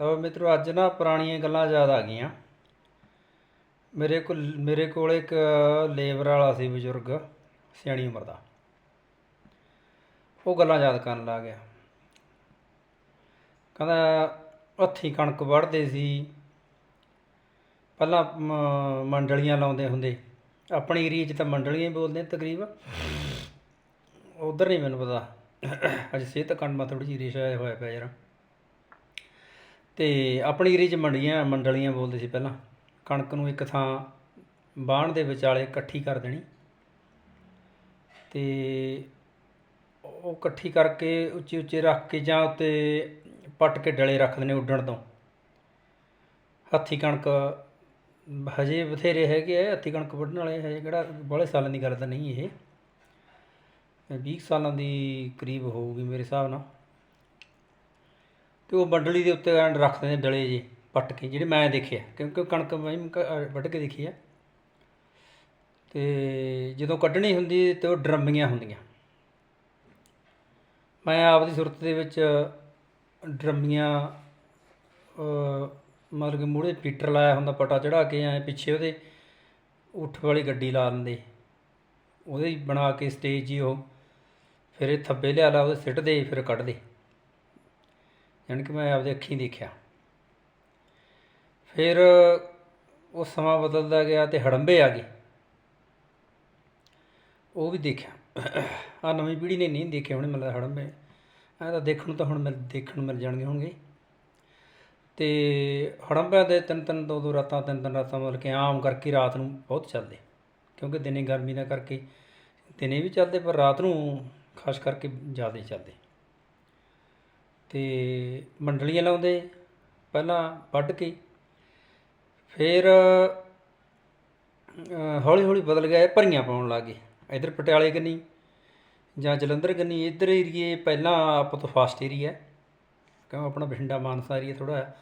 ਤਾਂ ਮਿੱਤਰੋ ਅੱਜ ਨਾ ਪੁਰਾਣੀਆਂ ਗੱਲਾਂ ਯਾਦ ਆ ਗਈਆਂ। ਮੇਰੇ ਕੋਲ ਮੇਰੇ ਕੋਲ ਇੱਕ ਲੇਬਰ ਵਾਲਾ ਸੀ ਬਜ਼ੁਰਗ, ਸਿਆਣੀ ਉਮਰ ਦਾ। ਉਹ ਗੱਲਾਂ ਯਾਦ ਕਰਨ ਲੱਗ ਗਿਆ। ਕਹਿੰਦਾ, ਹੱਥੀਂ ਕਣਕ ਵੱਢਦੇ ਸੀ। ਪਹਿਲਾਂ ਮ- ਮੰਡਲੀਆਂ ਲਾਉਂਦੇ ਹੁੰਦੇ। ਆਪਣੀ ਏਰੀਏ 'ਚ ਤਾਂ ਮੰਡਲੀਆਂ ਹੀ ਬੋਲਦੇ ਤਕਰੀਬ ਤਕਰੀਬਨ। ਉਧਰ ਨਹੀਂ ਮੈਨੂੰ ਪਤਾ। ਅੱਜ ਸਿਹਤ ਕੰਡ ਥੋੜੀ ਜਿਹੀ ਰੇਸ਼ਾ ਹੋਇਆ ਪਿਆ ਯਾਰ। ਤੇ ਆਪਣੀ ਏਰੀਏ 'ਚ ਮੰਡੀਆਂ, ਮੰਡਲੀਆਂ ਬੋਲਦੇ ਸੀ ਪਹਿਲਾਂ। ਕਣਕ ਨੂੰ ਇੱਕ ਥਾਂ ਬਾਣ ਦੇ ਵਿਚਾਲੇ ਇਕੱਠੀ ਕਰ ਦੇਣੀ। ਤੇ ਉਹ ਇਕੱਠੀ ਕਰਕੇ ਉੱਚੀ ਉੱਚੇ ਰੱਖ ਕੇ ਜਾਂ ਉੱਤੇ ਪੱਟ ਕੇ ਡਲੇ ਰੱਖ ਦੇਣੇ ਉੱਡਣ ਤੋਂ। ਹੱਥੀ ਕਣਕ ਹਜੇ ਬਥੇਰੇ ਹੈਗੇ ਆ, ਹੱਥੀ ਕਣਕ ਵੱਢਣ ਵਾਲੇ ਹਜੇ ਕਿਹੜਾ ਬਾਹਲੇ ਸਾਲਾਂ ਦੀ ਗੱਲ ਤਾਂ ਨਹੀਂ ਇਹ। 20 ਸਾਲਾਂ ਦੀ ਕਰੀਬ ਹੋਊਗੀ ਮੇਰੇ ਹਿਸਾਬ ਨਾਲ। ਤੇ ਉਹ ਬੰਡਲੀ ਦੇ ਉੱਤੇ ਐਂਡ ਰੱਖਦੇ ਨੇ ਡਲੇ ਜੇ ਪੱਟ ਕੇ ਜਿਹੜੇ ਮੈਂ ਦੇਖਿਆ। ਕਿਉਂਕਿ ਕਣਕ ਮੈਂ ਕ- ਵੱਢ ਕੇ ਦੇਖੀ ਆ। ਤੇ ਜਦੋਂ ਕੱਢਣੀ ਹੁੰਦੀ ਤੇ ਉਹ ਡਰਮੀਆਂ ਹੁੰਦੀਆਂ। ਮੈਂ ਆਪ ਦੀ ਸੁਰਤ ਦੇ ਵਿੱਚ ਡਰਮੀਆਂ ਮਤਲਬ ਕਿ ਮੂਹਰੇ ਪੀਟਰ ਲਾਇਆ ਹੁੰਦਾ, ਪਟਾ ਚੜਾ ਕੇ ਐ ਪਿੱਛੇ ਉਹਦੇ, ਉੱਠ ਵਾਲੀ ਗੱਡੀ ਲਾ ਲੈਂਦੇ ਉਹਦੇ ਬਣਾ ਕੇ ਸਟੇਜ ਜੀ ਉਹ, ਫਿਰ ਇਹ ਥੱਬੇ ਲਿਆ ਲਾ, ਉਹਦੇ ਸਿੱਟਦੇ ਫਿਰ ਕੱਢਦੇ ਜਾਣੀ ਕਿ ਮੈਂ ਆਪਦੇ ਅੱਖੀਂ ਦੇਖਿਆ। ਫਿਰ ਉਹ ਸਮਾਂ ਬਦਲਦਾ ਗਿਆ ਤੇ ਹੜੰਬੇ ਆ ਗਏ। ਉਹ ਵੀ ਦੇਖਿਆ। ਆ ਨਵੀਂ ਪੀੜ੍ਹੀ ਨੇ ਨਹੀਂ ਦੇਖੇ ਹੋਣੇ ਮਤਲਬ ਹੜੰਬੇ। ਐ ਤਾਂ ਦੇਖਣ ਨੂੰ ਤਾਂ ਹੁਣ ਮਿਲ, ਦੇਖਣ ਨੂੰ ਮਿਲ ਜਾਣਗੇ ਹੋਣਗੇ। ਤੇ ਹੜੰਬਿਆਂ ਦੇ ਤਿੰਨ ਤਿੰਨ, ਦੋ ਦੋ ਰਾਤਾਂ, ਤਿੰਨ ਤਿੰਨ ਰਾਤਾਂ ਮਤਲਬ ਕਿ ਆਮ ਕਰਕੇ ਰਾਤ ਨੂੰ ਬਹੁਤ ਚੱਲਦੇ। ਕਿਉਂਕਿ ਦਿਨੇ ਗਰਮੀ ਦਾ ਕਰਕੇ ਦਿਨੇ ਵੀ ਚੱਲਦੇ ਪਰ ਰਾਤ ਨੂੰ ਖਾਸ ਕਰਕੇ ਜ਼ਿਆਦਾ ਚੱਲਦੇ। ਤੇ ਮੰਡਲੀਆਂ ਲਾਉਂਦੇ ਪਹਿਲਾਂ ਵੱਢ ਕੇ। ਫਿਰ ਹੌਲੀ ਹੌਲੀ ਬਦਲ ਗਿਆ ਭਰੀਆਂ ਪਾਉਣ ਲੱਗ। ਗਏ ਇਧਰ ਪਟਿਆਲੇ ਕੰਨੀ ਜਾਂ ਜਲੰਧਰ ਕੰਨੀ ਇਧਰ ਏਰੀਏ ਪਹਿਲਾਂ ਆਪਾਂ ਤੋਂ ਫਾਸਟ ਏਰੀਆ ਕਿਉਂ ਆਪਣਾ ਬਠਿੰਡਾ ਮਾਨਸਾ ਏਰੀਆ ਥੋੜਾ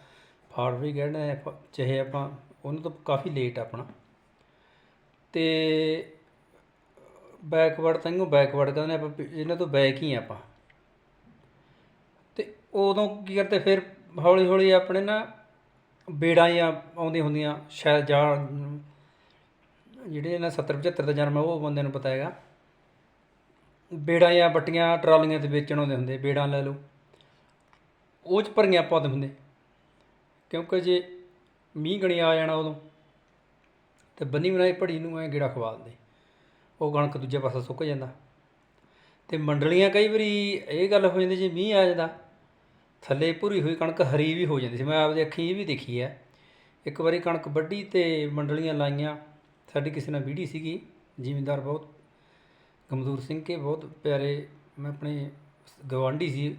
ਫਾਰ ਵੀ ਕਹਿੰਦੇ ਆ, ਚਾਹੇ ਆਪਾਂ ਉਹਨਾਂ ਤੋਂ ਕਾਫੀ ਲੇਟ ਆਪਣਾ। ਤੇ ਬੈਕਵਰਡ ਤਾਂ ਤਾਂਹੀਓ ਬੈਕਵਰਡ ਕਹਿੰਦੇ ਨੇ ਆਪਾਂ ਪਿ- ਇਹਨਾਂ ਤੋਂ ਬੈਕ ਹੀ ਆ ਆਪਾਂ। ਉਦੋਂ ਕੀ ਕਰਦੇ, ਫਿਰ ਹੌਲੀ ਹੌਲੀ ਆਪਣੇ ਨਾ ਬੇੜਾਂ ਜਾਂ ਆਉਂਦੀਆਂ ਹੁੰਦੀਆਂ, ਸ਼ਾਇਦ ਜਾਂ ਜਿਹੜੇ ਇਹਨਾਂ 70 75 ਦਾ ਜਨਮ ਹੈ ਉਹ ਬੰਦੇ ਨੂੰ ਪਤਾ ਹੈਗਾ। ਬੇੜਾਂ ਜਾਂ ਬੱਟੀਆਂ, ਟਰਾਲੀਆਂ ਤੇ ਵੇਚਣ ਆਉਂਦੇ ਹੁੰਦੇ, ਬੇੜਾਂ ਲੈ ਲਓ। ਉਹ ਚ ਭਰੀਆਂ ਪਾਉਂਦੇ ਹੁੰਦੇ। ਕਿਉਂਕਿ ਜੇ ਮੀਂਹ ਗਣੀ ਆ ਜਾਣਾ ਉਦੋਂ, ਤੇ ਬੰਨੀ ਬਣਾਈ ਭੜੀ ਨੂੰ ਐ ਗੇੜਾ ਖਵਾ ਦਿੰਦੇ। ਉਹ ਕਣਕ ਦੂਜੇ ਪਾਸੇ ਸੁੱਕ ਜਾਂਦਾ। ਤੇ ਮੰਡਲੀਆਂ ਕਈ ਵਾਰੀ ਇਹ ਗੱਲ ਹੋ ਜਾਂਦੀ, ਜੇ ਮੀਂਹ ਆ ਜਾਂਦਾ ਥੱਲੇ ਭੁਰੀ ਹੋਈ ਕਣਕ ਹਰੀ ਵੀ ਹੋ ਜਾਂਦੀ ਸੀ। ਮੈਂ ਆਪਦੀ ਅੱਖੀਂ ਇਹ ਵੀ ਦੇਖੀ ਹੈ ਇੱਕ ਵਾਰੀ ਕਣਕ ਵੱਢੀ ਤੇ ਮੰਡਲੀਆਂ ਲਾਈਆਂ। ਸਾਡੀ ਕਿਸੇ ਨਾਲ ਵੀੜੀ ਸੀਗੀ। ਜ਼ਿਮੀਂਦਾਰ ਬਹੁਤ, ਗਮਦੂਰ ਸਿੰਘ ਕੇ ਬਹੁਤ ਪਿਆਰੇ, ਮੈਂ ਆਪਣੇ ਗਵਾਂਢੀ ਸੀ।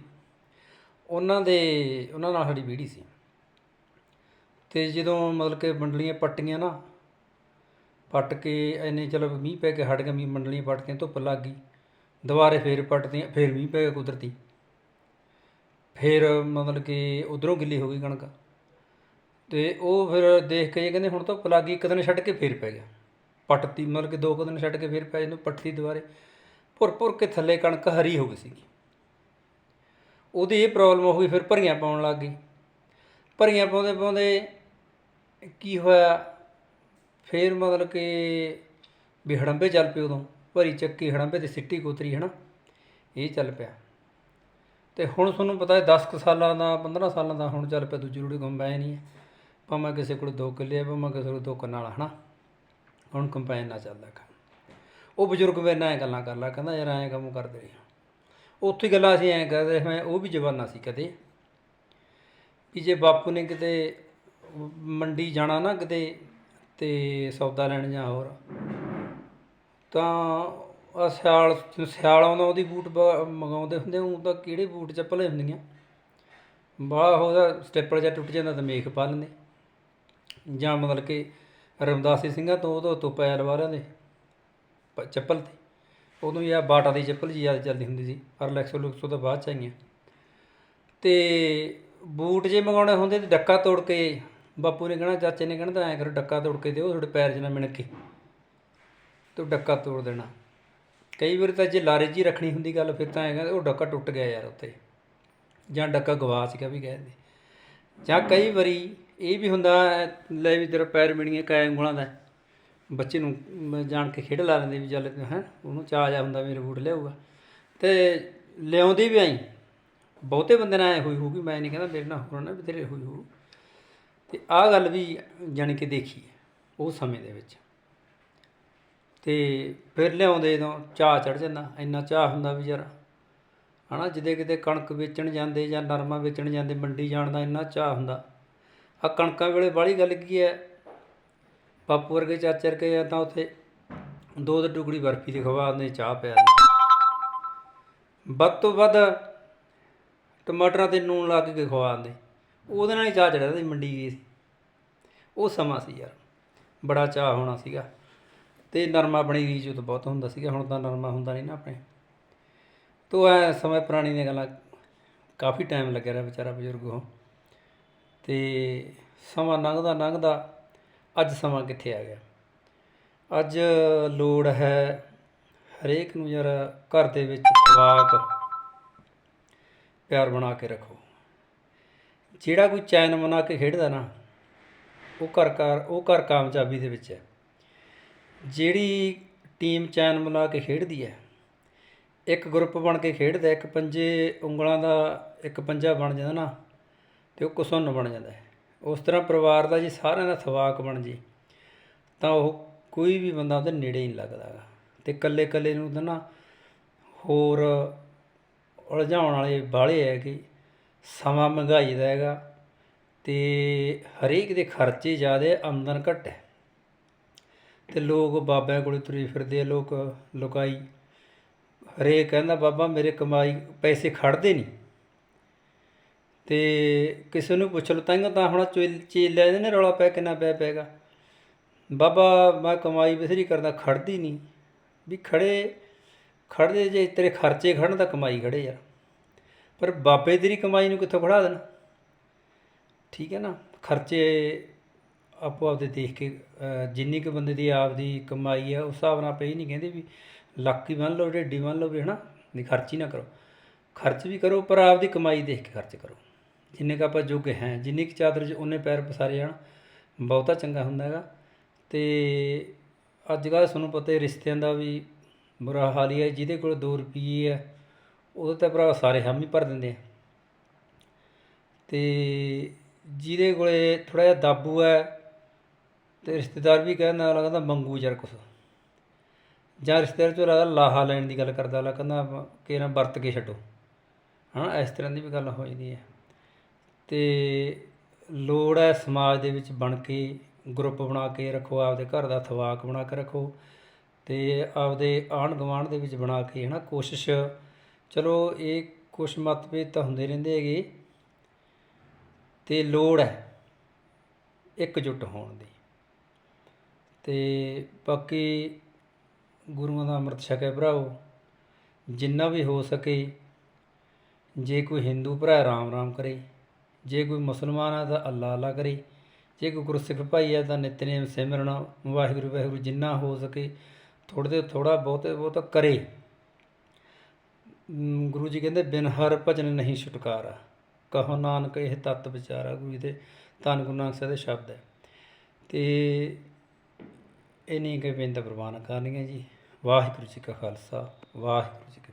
ਉਹਨਾਂ ਦੇ, ਉਹਨਾਂ ਨਾਲ ਸਾਡੀ ਵੀੜੀ ਸੀ। ਤੇ ਜਦੋਂ ਮਤਲਬ ਕਿ ਮੰਡਲੀਆਂ ਪੱਟੀਆਂ ਨਾ, ਪੱਟ ਕੇ ਐਨੇ ਚਲੋ ਮੀਂਹ ਪੈ ਕੇ ਹਟ ਗਿਆ, ਮੀਂਹ ਮੰਡਲੀਆਂ ਪੱਟਦੀਆਂ ਧੁੱਪ ਲੱਗ ਗਈ। ਦੁਬਾਰੇ ਫੇਰ ਪੱਟਦੀਆਂ ਫੇਰ ਮੀਂਹ ਪੈ ਗਿਆ ਕੁਦਰਤੀ। ਫਿਰ ਮਤਲਬ ਕਿ ਉੱਧਰੋਂ ਗਿੱਲੀ ਹੋ ਗਈ ਕਣਕ। ਅਤੇ ਉਹ ਫਿਰ ਦੇਖ ਕੇ ਇਹ ਕਹਿੰਦੇ ਹੁਣ ਧੁੱਪ ਲੱਗ ਗਈ ਇੱਕ ਦਿਨ ਛੱਡ ਕੇ ਫਿਰ ਪੈ ਗਿਆ। ਪੱਟਤੀ, ਮਤਲਬ ਕਿ ਦੋ ਕੁ ਦਿਨ ਛੱਡ ਕੇ ਫਿਰ ਪੈ ਜਾਂਦੇ, ਪੱਟਤੀ ਦੁਬਾਰੇ। ਭੁਰ ਭੁਰ ਕੇ ਥੱਲੇ ਕਣਕ ਹਰੀ ਹੋ ਗਈ ਸੀਗੀ। ਉਹਦੀ ਇਹ ਪ੍ਰੋਬਲਮ ਹੋ ਗਈ, ਫਿਰ ਭਰੀਆਂ ਪਾਉਣ ਲੱਗ ਗਈ। ਭਰੀਆਂ ਪਾਉਂਦੇ ਪਾਉਂਦੇ ਕੀ ਹੋਇਆ? ਫਿਰ ਮਤਲਬ ਕਿ ਵੀ ਹੜੰਬੇ ਚੱਲ ਪਏ ਉਦੋਂ। ਭਰੀ ਚੱਕੀ ਹੜੰਬੇ ਤੇ ਸਿੱਟੀ ਕੋਤਰੀ, ਹਨਾ? ਇਹ ਚੱਲ ਪਿਆ। ਤੇ ਹੁਣ ਤੁਹਾਨੂੰ ਪਤਾ ਹੈ 10 ਕੁ ਸਾਲਾਂ ਦਾ 15 ਸਾਲਾਂ ਦਾ ਹੁਣ ਚੱਲ ਪਿਆ ਦੂਜੀ ਰੂੜੀ ਕੰਬਾਈਨ ਹੀ ਹੈ। ਭਾਵੇਂ ਕਿਸੇ ਕੋਲ ਦੋ ਕਿੱਲੇ ਆ, ਭਾਵੇਂ ਕਿਸੇ ਕੋਲ ਦੋ ਕੰਨਾਂ ਵਾਲਾ, ਹਨਾ? ਹੁਣ ਕੰਬਾਈਨ ਨਾਲ ਚੱਲਦਾ ਕੰਮ। ਉਹ ਬਜ਼ੁਰਗ ਮੇਰੇ ਨਾਲ ਐਂ ਗੱਲਾਂ ਕਰ ਲਾ, ਕਹਿੰਦਾ ਯਾਰ ਐਂ ਕੰਮ ਕਰਦੇ ਰਹੇ ਉੱਥੇ ਗੱਲਾਂ ਅਸੀਂ ਐਂ ਕਰਦੇ ਮੈਂ ਉਹ ਵੀ ਜਵਾਨਾ ਸੀ ਕਦੇ। ਵੀ ਜੇ ਬਾਪੂ ਨੇ ਕਿਤੇ ਮੰਡੀ ਜਾਣਾ ਨਾ ਕਿਤੇ ਤੇ ਸੌਦਾ ਲੈਣ ਜਾਂ ਹੋਰ, ਤਾਂ ਆ ਸਿਆਲ ਸਿਆਲ ਆਉਂਦਾ, ਉਹਦੀ ਬੂਟ ਬ- ਮੰਗਾਉਂਦੇ ਹੁੰਦੇ ਉਹ ਤਾਂ ਕਿਹੜੇ ਬੂਟ ਚੱਪਲਾਂ ਹੁੰਦੀਆਂ? ਬਾਹਲਾ ਉਹਦਾ ਸਟੈਪਲ ਜਾਂ ਟੁੱਟ ਜਾਂਦਾ ਤਾਂ ਮੇਖ ਪਾ ਲੈਂਦੇ। ਜਾਂ ਮਤਲਬ ਕਿ ਰਮਦਾਸੀ ਸਿੰਘਾਂ ਤੋਂ ਉਹ ਤੋਂ ਪੈ ਲਵਾਰਿਆਂ ਦੇ ਪ- ਚੱਪਲ ਤੇ। ਉਦੋਂ ਹੀ ਆ ਬਾਟਾ ਦੀ ਚੱਪਲ ਜੀ ਜ਼ਿਆਦਾ ਚੱਲਦੀ ਹੁੰਦੀ ਸੀ, ਪਰ ਲੈਕਸੋ ਲੁਕਸੋ ਤਾਂ ਬਾਅਦ ਚ ਆਈਆਂ। ਤੇ ਬੂਟ ਜੇ ਮੰਗਾਉਣੇ ਹੁੰਦੇ ਤੇ ਡੱਕਾ ਤੋੜ ਕੇ, ਬਾਪੂ ਨੇ ਕਹਿਣਾ, ਚਾਚੇ ਨੇ ਕਹਿਣਾ ਤਾਂ ਐਂ ਕਰੋ, ਡੱਕਾ ਤੋੜ ਕੇ ਦਿਓ, ਤੁਹਾਡੇ ਪੈਰ 'ਚ ਨਾ ਮਿਣ ਕੇ ਤੇ ਉਹ ਡੱਕਾ ਤੋੜ ਦੇਣਾ। ਕਈ ਵਾਰ ਤਾਂ ਜੇ ਲਾਰੇ 'ਚ ਰੱਖਣੀ ਹੁੰਦੀ ਗੱਲ, ਫਿਰ ਤਾਂ ਐਂ ਕਹਿੰਦੇ, ਉਹ ਡੱਕਾ ਟੁੱਟ ਗਿਆ ਯਾਰ ਉੱਥੇ ਜਾਂ ਡੱਕਾ ਗਵਾਚ ਗਿਆ ਵੀ ਕਹਿੰਦੇ ਜਾਂ ਕਈ ਵਾਰੀ ਇਹ ਵੀ ਹੁੰਦਾ, ਲੈ ਵੀ ਤੇਰਾ ਪੈਰ ਮਿਣੀਆਂ ਕਾਇ ਉਂਗਲਾਂ ਦਾ। ਬੱਚੇ ਨੂੰ ਜਾਣ ਕੇ ਖੇਡ ਲਾ ਲੈਂਦੇ ਵੀ ਚੱਲ, ਹੈ, ਉਹਨੂੰ ਚਾਹ ਜਾ ਹੁੰਦਾ ਮੇਰੇ ਬੂਟ ਲਿਆਊਗਾ। ਤੇ ਲਿਆਉਂਦੀ ਵੀ ਆਈ। ਬਹੁਤੇ ਬੰਦੇ ਨਾਲ ਐ ਹੋਈ ਹੋਊਗੀ ਮੈਂ ਨਹੀਂ ਕਹਿੰਦਾ ਮੇਰੇ ਨਾਲ ਹੋਣਾ ਨਾ ਵੀ ਤੇਰੇ ਹੋਈ ਹੋਊ। ਤੇ ਆਹ ਗੱਲ ਵੀ ਜਾਣੀ ਕਿ ਦੇਖੀ ਹੈ, ਉਹ ਸਮੇਂ ਦੇ ਵਿੱਚ। ਅਤੇ ਫਿਰ ਲਿਆਉਂਦੇ ਜਦੋਂ ਚਾਹ ਚੜ੍ਹ ਜਾਂਦਾ, ਇੰਨਾ ਚਾਅ ਹੁੰਦਾ ਵੀ ਯਾਰ ਨਾ ਜਿੱਦੇ ਕਿਤੇ ਕਣਕ ਵੇਚਣ ਜਾਂਦੇ ਜਾਂ ਨਰਮਾ ਵੇਚਣ ਜਾਂਦੇ, ਮੰਡੀ ਜਾਣ ਦਾ ਇੰਨਾ ਚਾਅ ਹੁੰਦਾ। ਆ ਕਣਕਾਂ ਵੇਲੇ ਬਾਹਲੀ ਗੱਲ ਕੀ ਹੈ? ਬਾਪੂ ਵਰਗੇ ਚਾਚੇ ਵਰਗੇ ਜਾਂ ਤਾਂ ਉੱਥੇ ਦੋ ਦੋ ਟੁਕੜੀ ਬਰਫੀ ਦੀ ਖਵਾ ਦਿੰਦੇ, ਚਾਹ ਪਿਆ ਵੱਧ ਤੋਂ ਵੱਧ ਟਮਾਟਰਾਂ ਤੇ ਨੂਨ ਲਾ ਕੇ ਖਵਾ ਦਿੰਦੇ। ਉਹਦੇ ਨਾਲ ਹੀ ਚਾਹ ਚੜਿਆ ਸੀ, ਮੰਡੀ ਗਈ ਸੀ। ਉਹ ਸਮਾਂ ਸੀ ਯਾਰ, ਬੜਾ ਚਾਹ ਹੋਣਾ ਸੀਗਾ। ਤੇ ਨਰਮਾ ਬਣੀ ਰੀਜ ਉਦੋਂ ਬਹੁਤ ਹੁੰਦਾ ਸੀਗਾ, ਹੁਣ ਤਾਂ ਨਰਮਾ ਹੁੰਦਾ ਨਹੀਂ ਨਾ ਆਪਣੇ। ਤੋ ਐ ਸਮੇਂ ਪੁਰਾਣੀ ਦੀਆਂ ਗੱਲਾਂ, ਕਾਫੀ ਟਾਈਮ ਲੱਗਿਆ ਰਿਹਾ ਵਿਚਾਰਾ ਬਜ਼ੁਰਗ ਉਹ ਤੇ ਸਮਾਂ ਲੰਘਦਾ ਲੰਘਦਾ ਅੱਜ ਸਮਾਂ ਕਿੱਥੇ ਆ ਗਿਆ? ਅੱਜ ਲੋੜ ਹੈ ਹਰੇਕ ਨੂੰ ਯਾਰ ਘਰ ਦੇ ਵਿੱਚ ਖਵਾਕ ਪਿਆਰ ਬਣਾ ਕੇ ਰੱਖੋ। ਜਿਹੜਾ ਕੋਈ ਚੈਨ ਬਣਾ ਕੇ ਖੇਡਦਾ ਨਾ, ਉਹ ਘਰ ਘਰ, ਉਹ ਘਰ ਕਾਮਯਾਬੀ ਦੇ ਵਿੱਚ ਹੈ। ਜਿਹੜੀ ਟੀਮ ਚੈਨ ਬਣਾ ਕੇ ਖੇਡਦੀ ਹੈ, ਇੱਕ ਗਰੁੱਪ ਬਣ ਕੇ ਖੇਡਦਾ, ਇੱਕ ਪੰਜੇ ਉਂਗਲਾਂ ਦਾ ਇੱਕ ਪੰਜਾ ਬਣ ਜਾਂਦਾ ਨਾ ਅਤੇ ਉਹ ਕੁਸੁੰਨ ਬਣ ਜਾਂਦਾ ਉਸ ਤਰ੍ਹਾਂ ਪਰਿਵਾਰ ਦਾ ਜੇ ਸਾਰਿਆਂ ਦਾ ਸਵਾਕ ਬਣ ਜੇ, ਤਾਂ ਉਹ ਕੋਈ ਵੀ ਬੰਦਾ ਉਹਦੇ ਨੇੜੇ ਨਹੀਂ ਲੱਗਦਾ ਗਾ ਤੇ ਇਕੱਲੇ ਇਕੱਲੇ ਨੂੰ ਤਾਂ ਨਾ ਹੋਰ ਉਲਝਾਉਣ ਵਾਲੇ ਬਾਹਲੇ ਹੈ ਕਿ ਸਮਾਂ ਮਹਿੰਗਾਈ ਦਾ ਹੈਗਾ, ਤੇ ਹਰੇਕ ਦੇ ਖਰਚੇ ਜ਼ਿਆਦਾ ਆਮਦਨ ਘੱਟ ਹੈ। ਅਤੇ ਲੋਕ ਬਾਬਿਆਂ ਕੋਲ ਤੁਰੇ ਫਿਰਦੇ ਆ, ਲੋਕ ਲੁਕਾਈ। ਹਰੇਕ ਕਹਿੰਦਾ, ਬਾਬਾ, ਮੇਰੇ ਕਮਾਈ ਪੈਸੇ ਖੜਦੇ ਨਹੀਂ। ਤੇ ਕਿਸੇ ਨੂੰ ਪੁੱਛ ਲਓ ਤਾਂ ਤਾਂ ਹੁਣ ਚੇਲ- ਚੇਲਿਆਂ ਦੇ ਨੇ ਰੌਲਾ ਪਿਆ, ਕਿੰਨਾ ਪੈ ਪੈਗਾ ਬਾਬਾ, ਮੈਂ ਕਮਾਈ ਬਥੇਰੀ ਕਰਦਾ, ਖੜਦੀ ਨਹੀਂ। ਵੀ ਖੜੇ, ਖੜਦੇ ਜੇ ਤੇਰੇ ਖਰਚੇ ਖੜਨ ਤਾਂ ਕਮਾਈ ਖੜੇ ਯਾਰ ਪਰ ਬਾਬੇ ਤੇਰੀ ਕਮਾਈ ਨੂੰ ਕਿੱਥੋਂ ਖੜਾ ਦੇਣਾ? ਠੀਕ ਹੈ ਨਾ? ਖਰਚੇ ਆਪੋ ਆਪਦੇ ਦੇਖ ਕੇ ਜਿੰਨੀ ਕੁ ਬੰਦੇ ਦੀ ਆਪਦੀ ਕਮਾਈ ਆ, ਉਸ ਹਿਸਾਬ ਨਾਲ ਪਈ ਨਹੀਂ ਕਹਿੰਦੇ ਵੀ ਲੱਖ ਹੀ ਮੰਨ ਲਓ, ਢੇਡੀ ਮੰਨ ਲਓ ਵੀ ਹਨਾ, ਵੀ ਖਰਚ ਹੀ ਨਾ ਕਰੋ। ਖਰਚ ਵੀ ਕਰੋ, ਪਰ ਆਪਦੀ ਕਮਾਈ ਦੇਖ ਕੇ ਖਰਚ ਕਰੋ। ਜਿੰਨੇ ਕੁ ਆਪਾਂ ਜੋਗੇ ਹੈ, ਜਿੰਨੀ ਕੁ ਚਾਦਰ 'ਚ ਉਹਨੇ ਪੈਰ ਪਸਾਰੇ ਜਾਣ, ਬਹੁਤਾ ਚੰਗਾ ਹੁੰਦਾ ਹੈਗਾ। ਤੇ ਅੱਜ ਕੱਲ੍ਹ ਤੁਹਾਨੂੰ ਪਤਾ ਹੀ ਰਿਸ਼ਤਿਆਂ ਦਾ ਵੀ ਬੁਰਾ ਹਾਲ ਹੀ ਹੈ ਜਿਹਦੇ ਕੋਲ 2 ਰੁਪਏ ਹੈ ਉਹਦੇ ਤਾਂ ਭਰਾ ਸਾਰੇ ਹਾਮੀ ਭਰ ਦਿੰਦੇ ਆ। ਤੇ ਜਿਹਦੇ ਕੋਲੇ ਥੋੜਾ ਜਿਹਾ ਦਾਬੂ ਹੈ ਤੇ ਰਿਸ਼ਤੇਦਾਰ ਵੀ ਕਹਿੰਦਾ, ਅਗਲਾ ਕਹਿੰਦਾ, ਮੰਗੂ ਯਾਰ ਕੁਛ। ਜਾਂ ਰਿਸ਼ਤੇਦਾਰ ਚੋਂ ਲੱਗਦਾ ਲਾਹਾ ਲੈਣ ਦੀ ਗੱਲ ਕਰਦਾ, ਅਗਲਾ ਕਹਿੰਦਾ, ਕਿ ਨਾ ਵਰਤ ਕੇ ਛੱਡੋ। ਹਾਂ ਇਸ ਤਰ੍ਹਾਂ ਦੀ ਵੀ ਗੱਲ ਹੋ ਜਾਂਦੀ ਹੈ। ਤੇ ਲੋੜ ਹੈ ਸਮਾਜ ਦੇ ਵਿੱਚ ਬਣ ਕੇ ਗਰੁੱਪ ਬਣਾ ਕੇ ਰੱਖੋ, ਆਪਦੇ ਘਰ ਦਾ ਥਵਾਕ ਬਣਾ ਕੇ ਰੱਖੋ। ਤੇ ਆਪਦੇ ਆਂਢ ਗੁਆਂਢ ਦੇ ਵਿੱਚ ਬਣਾ ਕੇ, ਹਨਾ, ਕੋਸ਼ਿਸ਼। ਚਲੋ, ਇਹ ਕੁਛ ਮਤਭੇਦ ਤਾਂ ਹੁੰਦੇ ਰਹਿੰਦੇ ਹੈਗੇ। ਤੇ ਲੋੜ ਹੈ, ਇਕਜੁੱਟ ਹੋਣ ਦੀ। ਅਤੇ ਬਾਕੀ ਗੁਰੂਆਂ ਦਾ ਅੰਮ੍ਰਿਤ ਛਕਿਆ ਭਰਾਓ, ਜਿੰਨਾ ਵੀ ਹੋ ਸਕੇ, ਜੇ ਕੋਈ ਹਿੰਦੂ ਭਰਾ ਰਾਮ ਰਾਮ ਕਰੇ, ਜੇ ਕੋਈ ਮੁਸਲਮਾਨ ਆ ਤਾਂ ਅੱਲਾ ਅੱਲਾ ਕਰੇ, ਜੇ ਕੋਈ ਗੁਰਸਿੱਖ ਭਾਈ ਆ ਤਾਂ ਨਿਤਨੇਮ ਸਿਮਰਨ, ਵਾਹਿਗੁਰੂ ਵਾਹਿਗੁਰੂ ਜਿੰਨਾ ਹੋ ਸਕੇ, ਥੋੜ੍ਹੇ ਦੇ ਥੋੜਾ ਬਹੁਤੇ ਬਹੁਤ ਕਰੇ। ਗੁਰੂ ਜੀ ਕਹਿੰਦੇ, ਬਿਨ ਹਰ ਭਜਨ ਨਹੀਂ ਛੁਟਕਾਰਾ। ਕਹੋ ਨਾਨਕ ਇਹ ਤਤ ਵਿਚਾਰਾ, ਗੁਰੂ ਜੀ ਦੇ ਧੰਨ ਗੁਰੂ ਨਾਨਕ ਸਾਹਿਬ ਦੇ ਸ਼ਬਦ ਹੈ। ਤੇ ਇਹ ਨਹੀਂ ਕਿ ਬੇਨਤ ਪ੍ਰਵਾਨ ਕਰਨੀਆਂ ਜੀ। ਵਾਹਿਗੁਰੂ ਜੀ ਕਾ ਖਾਲਸਾ ਵਾਹਿਗੁਰੂ ਜੀ ਕੀ